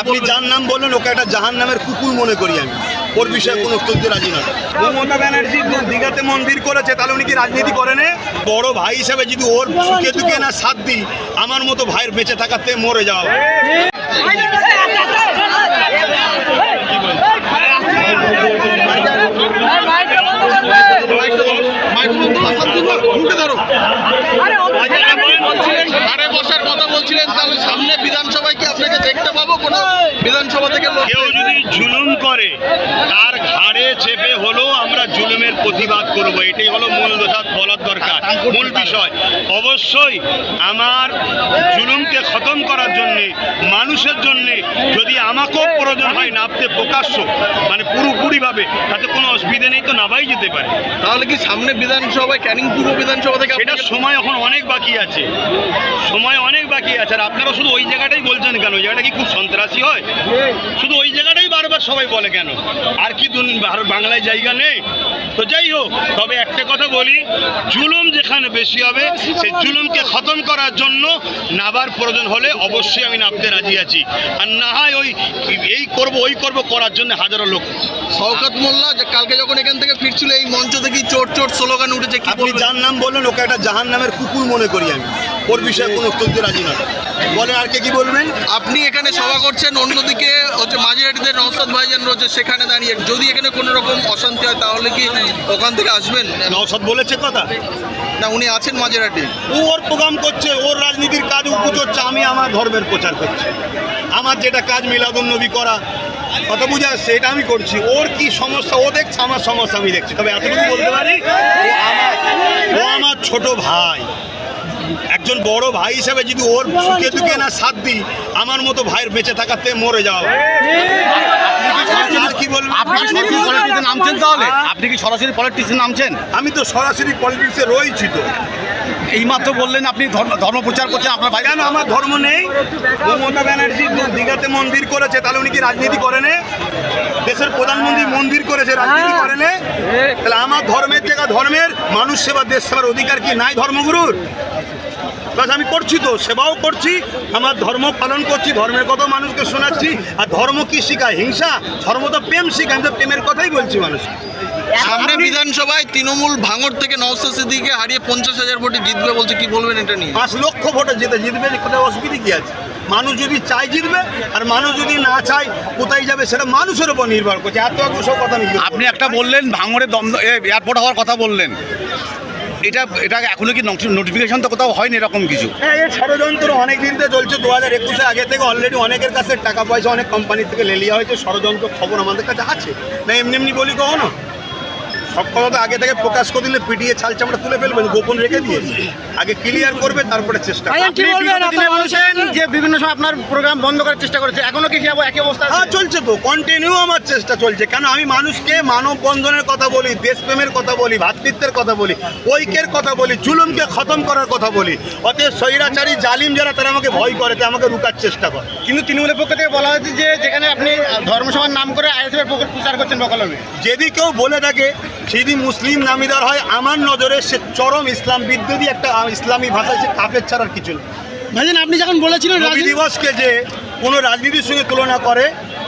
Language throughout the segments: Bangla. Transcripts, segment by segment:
আপনি যার নাম বললেন ওকে একটা জাহান নামের কুকুর মনে করি আমি। ওর বিষয়ে কোনো উত্তর রাজি না মমতা ব্যানার্জি দীঘাতে মন্দির করেছে তাহলে উনি কি রাজনীতি করেন বড় ভাই হিসাবে যদি ওর সুখে দুঃখে না সাথ দিই আমার মতো ভাইয়ের বেঁচে থাকাতে মরে যাওয়া ঘাড়ে বসার কথা বলছিলেন তাহলে সামনে বিধানসভায় কি আপনাকে দেখতে পাবো কোনো বিধানসভা থেকে কেউ যদি জুলুম করে তার ঘাড়ে চেপে হলো আমরা জুলুমের প্রতিবাদ করব। এটাই হলো মূল দোষা বলার দরকার মূল বিষয়। অবশ্যই আমার জুলুমকে খতম করার জন্যে মানুষের জন্যে যদি আমাকেও প্রয়োজন হয় নামতে প্রকাশ্য মানে পুরোপুরিভাবে তাতে কোনো অসুবিধে নেই তো নাবাই যেতে পারে। তাহলে কি সামনে বিধানসভায় ক্যানিং পূর্ব বিধানসভা থেকে এটা সময় এখন অনেক বাকি আছে। সময় অনেক বাকি আছে। আর আপনারা শুধু ওই জায়গাটাই বলছেন কেন? ওই জায়গাটা কি খুব সন্ত্রাসী হয়? শুধু ওই জায়গাটাই বারবার সবাই বলে কেন? আর কি বাংলায় জায়গা নেই? তো যাই হোক তবে একটা কথা বলি জুলুম যেখানে বেশি হবে সেই জুলুমকে খতম করার জন্য নাবার প্রয়োজন হলে অবশ্যই আমি নামতে রাজি আছি। আর না হয় ওই এই করব ওই করব করার জন্য হাজারো লোক। শওকত মোল্লা যে কালকে যখন এখান থেকে ফিরছিল এই মঞ্চ থেকে চোট চোট স্লোগান উঠেছে কি আপনি যার নাম বললেন ওকে একটা জাহান নামের কুকুর মনে করি আমি। ওর বিষয়ে কোনো উত্তর দিতে রাজি না বলেন আর কে কি বলবেন? আপনি এখানে সভা করছেন অন্যদিকে হচ্ছে মাঝিরাটিতে নওসাদ ভাইজান রয়েছে সেখানে দাঁড়িয়ে। যদি এখানে কোনো রকম অশান্তি হয় তাহলে কি ওখান থেকে আসবেন? নওশাদ বলেছে কথা? না উনি আছেন মাঝিরাটি। ও ওর প্রোগ্রাম করছে ওর রাজনীতির কাজ ও করছে আমি আমার ধর্মের প্রচার করছি। আমার যেটা কাজ মিলাদুন নবী করা কথা বুঝে আসছে এটা আমি করছি। ওর কি সমস্যা ও দেখছে আমার সমস্যা আমি দেখছি। তবে এতটুকু বলতে পারি ও আমার ছোট ভাই। একজন বড় ভাই হিসাবে যদি ওর সুখে দুঃখে না সাথ দিই আমার মতো ভাইয়ের বেঁচে থাকাতে মরে যাওয়া কি বলব আপনি নামছেন তাহলে? আপনি কি সরাসরি পলিটিক্সে নামছেন? আমি তো সরাসরি পলিটিক্সে রয়েছি তো। এইমাত্র বললেন আপনি ধর্ম ধর্ম প্রচার করছেন আপনার ভাই কেন আমার ধর্ম নেই? মমতা ব্যানার্জি দীঘাতে মন্দির করেছে তাহলে উনি কি রাজনীতি করেন দেশের প্রধানমন্ত্রী মন্দির করেছে রাজনীতি করেন তাহলে আমার ধর্মের জায়গা ধর্মের মানুষ সেবা দেশ সেবার অধিকার কি নাই ধর্মগুরুর? বাস আমি করছি তো সেবাও করছি আমার ধর্ম পালন করছি ধর্মের কথা মানুষকে শোনাচ্ছি আর ধর্ম কি শিখায়? হিংসা? ধর্ম তো প্রেম শেখায় আমি তো প্রেমের কথাই বলছি মানুষ। সামনে বিধানসভায় তৃণমূল ভাঙড় থেকে নওসাদ সিদ্দিকে হারিয়ে পঞ্চাশ হাজার ভোটে জিতবে বলছে কি বলবেন এটা নিয়ে? পাঁচ লক্ষ ভোটে জিতে জিতবে কোথায় অসুবিধা কি আছে? মানুষ যদি চাই জিতবে আর মানুষ যদি না চায় কোথায় যাবে সেটা মানুষের উপর নির্ভর করছে। এত সব কথা নিয়ে আপনি একটা বললেন ভাঙড়ে দম এয়ারপোর্ট হওয়ার কথা বললেন। এটা এটা এখনও কি নোটিফিকেশন তো কোথাও হয়নি এরকম কিছু? হ্যাঁ এই ষড়যন্ত্র অনেক দিন থেকে চলছে। দু হাজার একুশে আগে থেকে অলরেডি অনেকের কাছে টাকা পয়সা অনেক কোম্পানি থেকে লেলিয়া হয়েছে। ষড়যন্ত্র খবর আমাদের কাছে আছে। না, এমনি এমনি বলি কখনো? সব কথা তো আগে থেকে প্রকাশ করে দিলে পিটিয়ে ছাল চামড়া তুলে ফেলবেন গোপন রেখে দিয়েছে আগে ক্লিয়ার করবে তারপরে চেষ্টা বলছেন যে বিভিন্ন সময় আপনার প্রোগ্রাম বন্ধ করার চেষ্টা করেছে এখনও কি যাব একই অবস্থা হ্যাঁ চলছে তো কন্টিনিউ আমার চেষ্টা চলছে। কেন আমি মানুষকে মানব বন্ধনের কথা বলি দেশপ্রেমের কথা বলি ভ্রাতৃত্বের কথা বলি ঐক্যের কথা বলি জুলুমকে খতম করার কথা বলি। অতএব স্বৈরাচারী জালিম যারা তারা আমাকে ভয় করে তারা আমাকে রুকার চেষ্টা করে। কিন্তু তৃণমূলের পক্ষ থেকে বলা হয়েছে যে যেখানে আপনি ধর্মসভার নাম করে আইএসএফের প্রচার করছেন বকলমে যদি কেউ বলে থাকে যদি মুসলিম নামিদার হয় আমার নজরে সে চরম ইসলাম বিদ্রোহী একটা ইসলামী ভাষা সে কাফের ছাড়ার কিছু না ভাইজান আপনি যখন বলেছিলেন দিবসকে যে কোনো রাজনীতির সঙ্গে তুলনা করে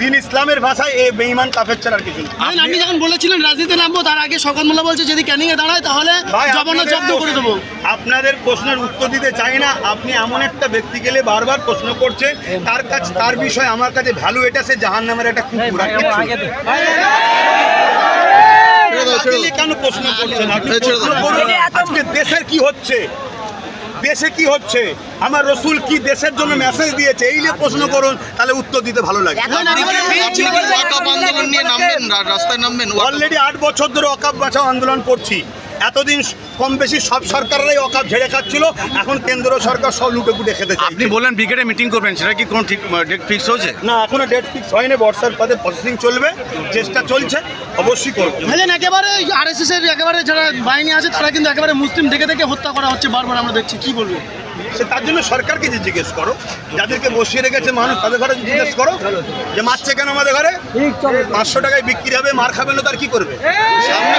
দিন ইসলামের ভাষায় এ বেইমান কাফের ছাড়া আর কিছু আপনি যখন বলেছিলেন রাজনীতি নামবো তার আগে শওকত মোল্লা বলছে যদি ক্যানিং এ দাঁড়ায় তাহলে জবানো জব্দ করে দেবো। আপনাদের প্রশ্নের উত্তর দিতে চাই না। আপনি এমন একটা ব্যক্তি গেলে বারবার প্রশ্ন করছেন তার কাছে তার বিষয়ে আমার কাছে ভ্যালু এটা সে জাহান নামের একটা কুকুর কেন প্রশ্ন করছেন? আপনি এই দেশের কি হচ্ছে? দেশে কি হচ্ছে? আমার রসুল কি দেশের জন্য মেসেজ দিয়েছে? এই নিয়ে প্রশ্ন করুন তাহলে উত্তর দিতে ভালো লাগে। অলরেডি আট বছর ধরে অকাপ বাঁচাও আন্দোলন করছি। এতদিন কম বেশি সব সরকাররাই অকাপ ঝেড়ে খাচ্ছিল এখন কেন্দ্র সরকার সব লুটে পুটে খেতে চায় আপনি বললেন ব্রিগেডে মিটিং করবেন সেটা কি কোনো ঠিক ডেট ফিক্স হয়েছে? না এখনও ডেট ফিক্স হয়নি বর্ষার পদে প্রসেসিং চলবে চেষ্টা চলছে অবশ্যই করব। ভাইজান একেবারে আরএসএস এর একেবারে যারা বাহিনী আছে তারা কিন্তু একেবারে মুসলিম দেখে দেখে হত্যা করা হচ্ছে বারবার আমরা দেখছি কি বলব? সে তার জন্য সরকারকে যে জিজ্ঞেস করো যাদেরকে বসিয়ে রেখেছে মানুষ তাদের ঘরে জিজ্ঞেস করো যে মারছে কেন আমাদের ঘরে? পাঁচশো টাকায় বিক্রি হবে মার খাবে না তার কি করবে? সামনে